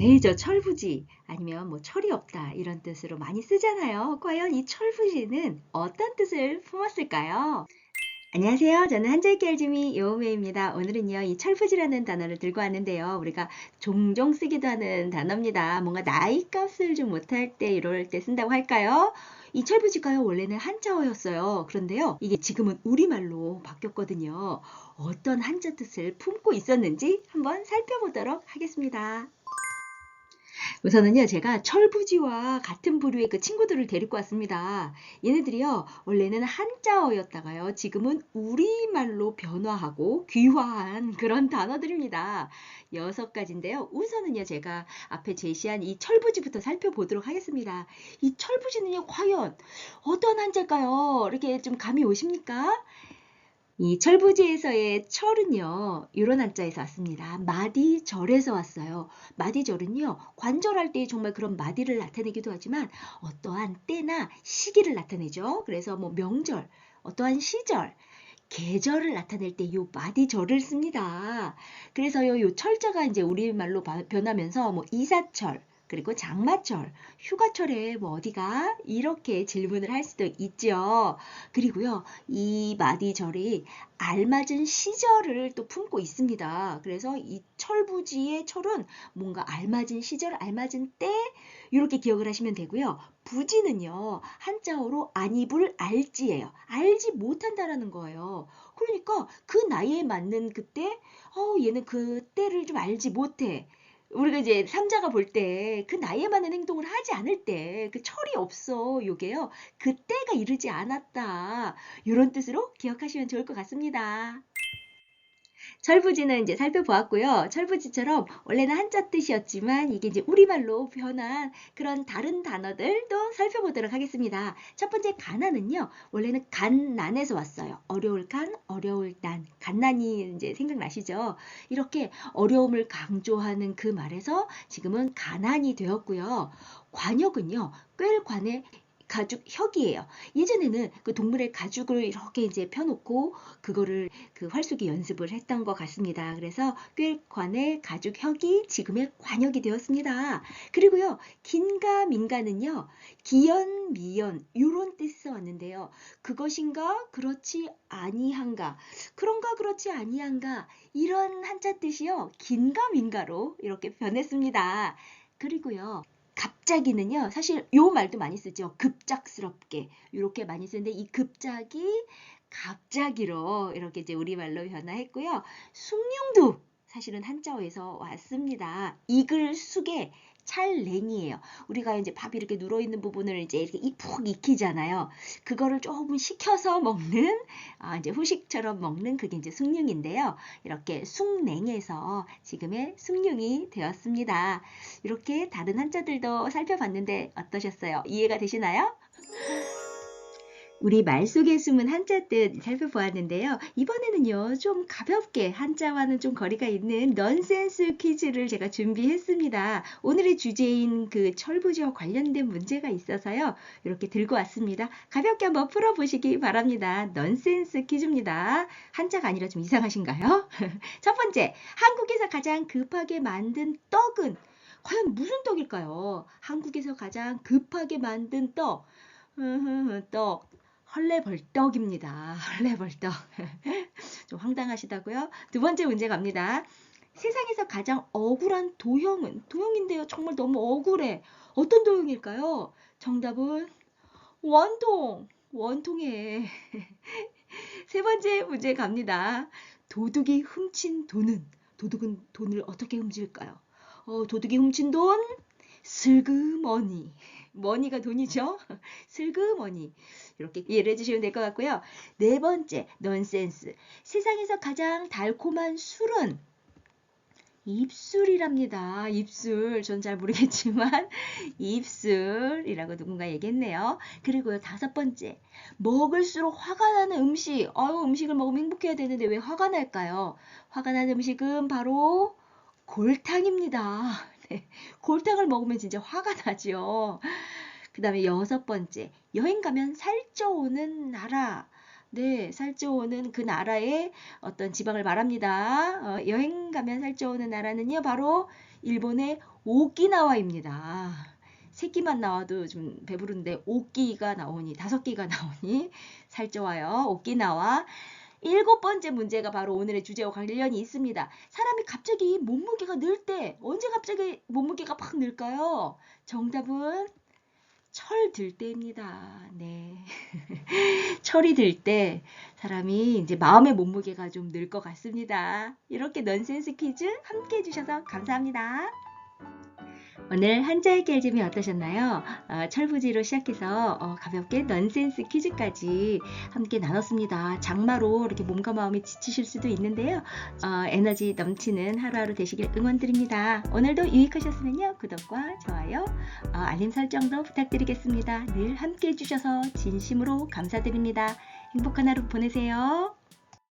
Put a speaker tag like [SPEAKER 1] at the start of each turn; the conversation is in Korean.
[SPEAKER 1] 네, 저 철부지 아니면 뭐 철이 없다 이런 뜻으로 많이 쓰잖아요. 과연 이 철부지는 어떤 뜻을 품었을까요? 안녕하세요. 저는 한자읽기 알주미 여우매입니다. 오늘은요, 이 철부지라는 단어를 들고 왔는데요. 우리가 종종 쓰기도 하는 단어입니다. 뭔가 나이 값을 좀 못할 때 이럴 때 쓴다고 할까요? 이 철부지가요, 원래는 한자어였어요. 그런데요, 이게 지금은 우리말로 바뀌었거든요. 어떤 한자 뜻을 품고 있었는지 한번 살펴보도록 하겠습니다. 우선은요, 제가 철부지와 같은 부류의 그 친구들을 데리고 왔습니다. 얘네들이요, 원래는 한자어였다가요, 지금은 우리말로 변화하고 귀화한 그런 단어들입니다. 여섯 가지인데요. 우선은요, 제가 앞에 제시한 이 철부지부터 살펴보도록 하겠습니다. 이 철부지는요, 과연 어떤 한자일까요? 이렇게 좀 감이 오십니까? 이 철부지에서의 철은요, 이런 한자에서 왔습니다. 마디절에서 왔어요. 마디절은요, 관절할 때 정말 그런 마디를 나타내기도 하지만 어떠한 때나 시기를 나타내죠. 그래서 뭐 명절, 어떠한 시절, 계절을 나타낼 때 요 마디절을 씁니다. 그래서요, 요 철자가 이제 우리말로 바- 변하면서 뭐 이사철, 그리고 장마철, 휴가철에 뭐 어디가? 이렇게 질문을 할 수도 있죠. 그리고요, 이 마디절이 알맞은 시절을 또 품고 있습니다. 그래서 이 철부지의 철은 뭔가 알맞은 시절, 알맞은 때 이렇게 기억을 하시면 되고요. 부지는요, 한자어로 안 입을 알지예요. 알지 못한다라는 거예요. 그러니까 그 나이에 맞는 그때, 어, 얘는 그 때를 좀 알지 못해. 우리가 이제 삼자가 볼 때 그 나이에 맞는 행동을 하지 않을 때 그 철이 없어. 요게요. 그때가 이르지 않았다. 이런 뜻으로 기억하시면 좋을 것 같습니다. 철부지는 이제 살펴보았고요. 철부지처럼 원래는 한자 뜻이었지만 이게 이제 우리말로 변한 그런 다른 단어들도 살펴보도록 하겠습니다. 첫 번째 가난은요. 원래는 간난에서 왔어요. 어려울 간, 어려울 난. 간난이 이제 생각나시죠? 이렇게 어려움을 강조하는 그 말에서 지금은 가난이 되었고요. 관역은요. 꿰관의 가죽 혁이에요. 예전에는 그 동물의 가죽을 이렇게 이제 펴놓고 그거를 그 활쏘기 연습을 했던 것 같습니다. 그래서 꿰관의 가죽 혁이 지금의 관역이 되었습니다. 그리고요, 긴가 민가는요, 기연, 미연 이런 뜻에서 왔는데요. 그것인가 그렇지 아니한가 그런가 그렇지 아니한가 이런 한자 뜻이요. 긴가 민가로 이렇게 변했습니다. 그리고요. 갑자기는요, 사실 요 말도 많이 쓰죠. 급작스럽게. 이렇게 많이 쓰는데 이 급작이 갑자기로 이렇게 이제 우리말로 변화했고요. 숭늉도 사실은 한자어에서 왔습니다. 익을 숙에 찰냉이에요. 우리가 이제 밥이 이렇게 눌어 있는 부분을 이제 이렇게 이- 푹 익히잖아요. 그거를 조금 식혀서 먹는 아, 이제 후식처럼 먹는 그게 이제 숭늉인데요. 이렇게 숭냉에서 지금의 숭늉이 되었습니다. 이렇게 다른 한자들도 살펴봤는데 어떠셨어요? 이해가 되시나요? 우리 말 속에 숨은 한자 뜻 살펴보았는데요. 이번에는요, 좀 가볍게 한자와는 좀 거리가 있는 넌센스 퀴즈를 제가 준비했습니다. 오늘의 주제인 그 철부지와 관련된 문제가 있어서요, 이렇게 들고 왔습니다. 가볍게 한번 풀어보시기 바랍니다. 넌센스 퀴즈입니다. 한자가 아니라 좀 이상하신가요? 첫 번째, 한국에서 가장 급하게 만든 떡은 과연 무슨 떡일까요? 한국에서 가장 급하게 만든 떡. 떡. 헐레벌떡입니다. 헐레벌떡. 좀 황당하시다고요? 두 번째 문제 갑니다. 세상에서 가장 억울한 도형은 도형인데요. 정말 너무 억울해. 어떤 도형일까요? 정답은 원통. 원통에 세 번째 문제 갑니다. 도둑이 훔친 돈은 도둑은 돈을 어떻게 훔칠까요? 어, 도둑이 훔친 돈 슬그머니. 머니가 돈이죠? 슬그머니. 이렇게 이해를 해주시면 될 것 같고요. 네 번째, 넌센스. 세상에서 가장 달콤한 술은 입술이랍니다. 입술. 전 잘 모르겠지만, 입술이라고 누군가 얘기했네요. 그리고요, 다섯 번째. 먹을수록 화가 나는 음식. 아유, 음식을 먹으면 행복해야 되는데 왜 화가 날까요? 화가 나는 음식은 바로 골탕입니다. 네, 골탕을 먹으면 진짜 화가 나죠. 그 다음에 여섯 번째, 여행 가면 살쪄오는 나라. 네, 살쪄오는 그 나라의 어떤 지방을 말합니다. 어, 여행 가면 살쪄오는 나라는요, 바로 일본의 오키나와입니다. 새끼만 나와도 좀 배부른데 오끼가 나오니 다섯 끼가 나오니 살쪄와요. 오키나와. 일곱 번째 문제가 바로 오늘의 주제와 관련이 있습니다. 사람이 갑자기 몸무게가 늘 때 언제 갑자기 몸무게가 팍 늘까요? 정답은 철 들 때입니다. 네. 철이 들 때 사람이 이제 마음의 몸무게가 좀 늘 것 같습니다. 이렇게 넌센스 퀴즈 함께 해주셔서 감사합니다. 오늘 한자의 깨짐이 어떠셨나요? 어, 철부지로 시작해서 어, 가볍게 넌센스 퀴즈까지 함께 나눴습니다. 장마로 이렇게 몸과 마음이 지치실 수도 있는데요. 어, 에너지 넘치는 하루하루 되시길 응원드립니다. 오늘도 유익하셨으면요. 구독과 좋아요, 어, 알림 설정도 부탁드리겠습니다. 늘 함께 해주셔서 진심으로 감사드립니다. 행복한 하루 보내세요.